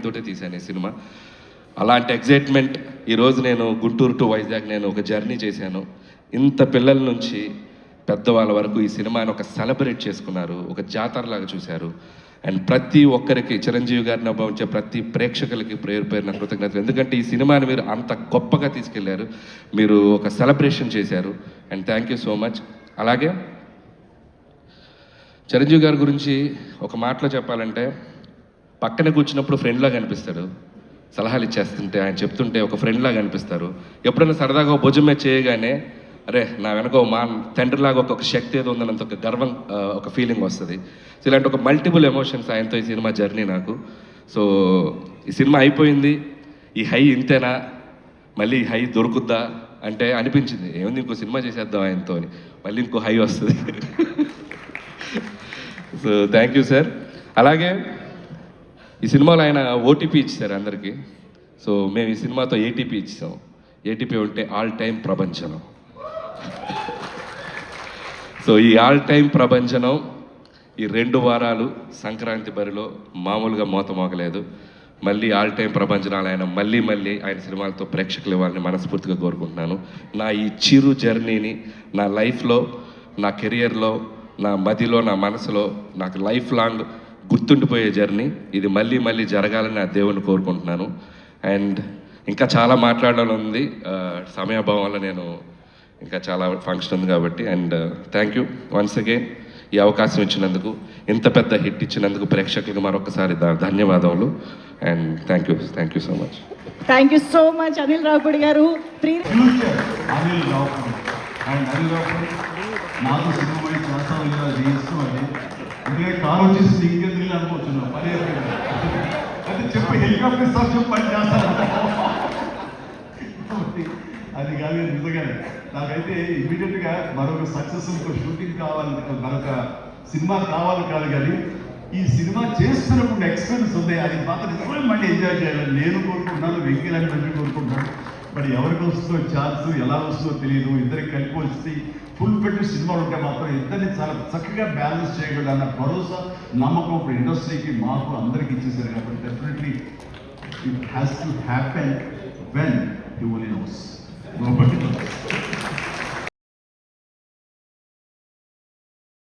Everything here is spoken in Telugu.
తోటే తీశాను ఈ సినిమా. అలాంటి ఎగ్జైట్మెంట్ ఈరోజు నేను గుంటూరు టు వైజాగ్ నేను ఒక జర్నీ చేశాను. ఇంత పిల్లల నుంచి పెద్దవాళ్ళ వరకు ఈ సినిమాని ఒక సెలబ్రేట్ చేసుకున్నారు ఒక జాతరలాగా చూశారు. అండ్ ప్రతి ఒక్కరికి చిరంజీవి గారిని అభవించే ప్రతి ప్రేక్షకులకి పేరు పేరున కృతజ్ఞతలు. ఎందుకంటే ఈ సినిమాని మీరు అంత గొప్పగా తీసుకెళ్ళారు. మీరు ఒక సెలబ్రేషన్ చేశారు. And thank you so much అలాగే చిరంజీవి గారి గురించి ఒక మాటలో చెప్పాలంటే పక్కన కూర్చున్నప్పుడు ఫ్రెండ్లా కనిపిస్తాడు సలహాలు ఇచ్చేస్తుంటే ఆయన చెప్తుంటే ఒక ఫ్రెండ్లా కనిపిస్తారు ఎప్పుడైనా సరదాగా ఒక భుజం మీద చేయగానే అరే నా వెనక ఓ మా తండ్రిలాగా ఒక ఒక శక్తి ఏదో ఉందన్నంత ఒక గర్వం ఒక ఫీలింగ్ వస్తుంది. సో ఇలాంటి ఒక మల్టిపుల్ ఎమోషన్స్ ఆయనతో ఈ సినిమా జర్నీ నాకు. సో ఈ సినిమా అయిపోయింది. ఈ హై ఇంతేనా? మళ్ళీ ఈ హై దొరుకుద్దా? అంటే అనిపించింది. ఏముంది ఇంకో సినిమా చేసేద్దాం ఆయనతో అని. మళ్ళీ ఇంకో హై వస్తుంది. సో థ్యాంక్ యూ సార్ అలాగే ఈ సినిమాలో ఆయన ఓటీపీ ఇచ్చారు అందరికీ. సో మేము ఈ సినిమాతో ఏటీపీ ఇచ్చాం. ఏటీపీ ఉంటే ఆల్ టైం ప్రపంచనం సో ఈ ఆల్ టైం ప్రపంచనం ఈ రెండు వారాలు సంక్రాంతి బరిలో మామూలుగా మోత మోగలేదు. మళ్ళీ ఆల్ టైం ప్రపంచనాలు ఆయన మళ్ళీ మళ్ళీ ఆయన సినిమాలతో ప్రేక్షకులు ఇవ్వాలని మనస్ఫూర్తిగా కోరుకుంటున్నాను. నా ఈ చిరు జర్నీని నా లైఫ్లో నా కెరియర్లో నా మదిలో నా మనసులో నాకు లైఫ్ లాంగ్ గుర్తుండిపోయే జర్నీ. ఇది మళ్ళీ మళ్ళీ జరగాలని నా దేవుని కోరుకుంటున్నాను. అండ్ ఇంకా చాలా మాట్లాడాలని ఉంది. సమయాభావం వల్ల నేను ఇంకా చాలా ఫంక్షన్ ఉంది కాబట్టి. And thank you once again ఈ అవకాశం ఇచ్చినందుకు. ఇంత పెద్ద హిట్ ఇచ్చినందుకు ప్రేక్షకులకు మరొకసారి ధన్యవాదములు. And thank you thank you so much thank you so much Anil Ravipudi garu. Pre future Anil Ravipudi and Anil Ravipudi నాకు సినిమా చేస్తాం అది ఎందుకంటే వచ్చేసి ఇంకెందుకు అనుకుంటున్నాం పని అది అంటే చెప్పు హెలికాప్టర్ సార్ చెప్పు పని చేస్తాను. అది కాదు నిజంగానే. నాకైతే ఇమీడియట్గా మరొక సక్సెస్ఫుల్ షూటింగ్ కావాలి మరొక సినిమా కావాలి కాదు కానీ ఈ సినిమా చేస్తున్నప్పుడు ఎక్స్పీరియన్స్ ఉంది. అది మాత్రం నిజమే మళ్ళీ ఎంజాయ్ చేయాలని నేను కోరుకుంటున్నాను వెంకీ మంచి కోరుకుంటున్నాను. మరి ఎవరికి వస్తుందో ఛాన్స్ ఎలా వస్తుందో తెలియదు. ఇద్దరికి కలిపి వచ్చి ఫుల్ పెట్టి సినిమాలు ఉంటే మాత్రం ఇద్దరిని చాలా చక్కగా బ్యాలెన్స్ చేయగలరు అన్న భరోసా నమ్మకం ఇప్పుడు ఇండస్ట్రీకి మాకు అందరికి ఇచ్చేసారు కాబట్టి definitely it has to happen when you only knows nobody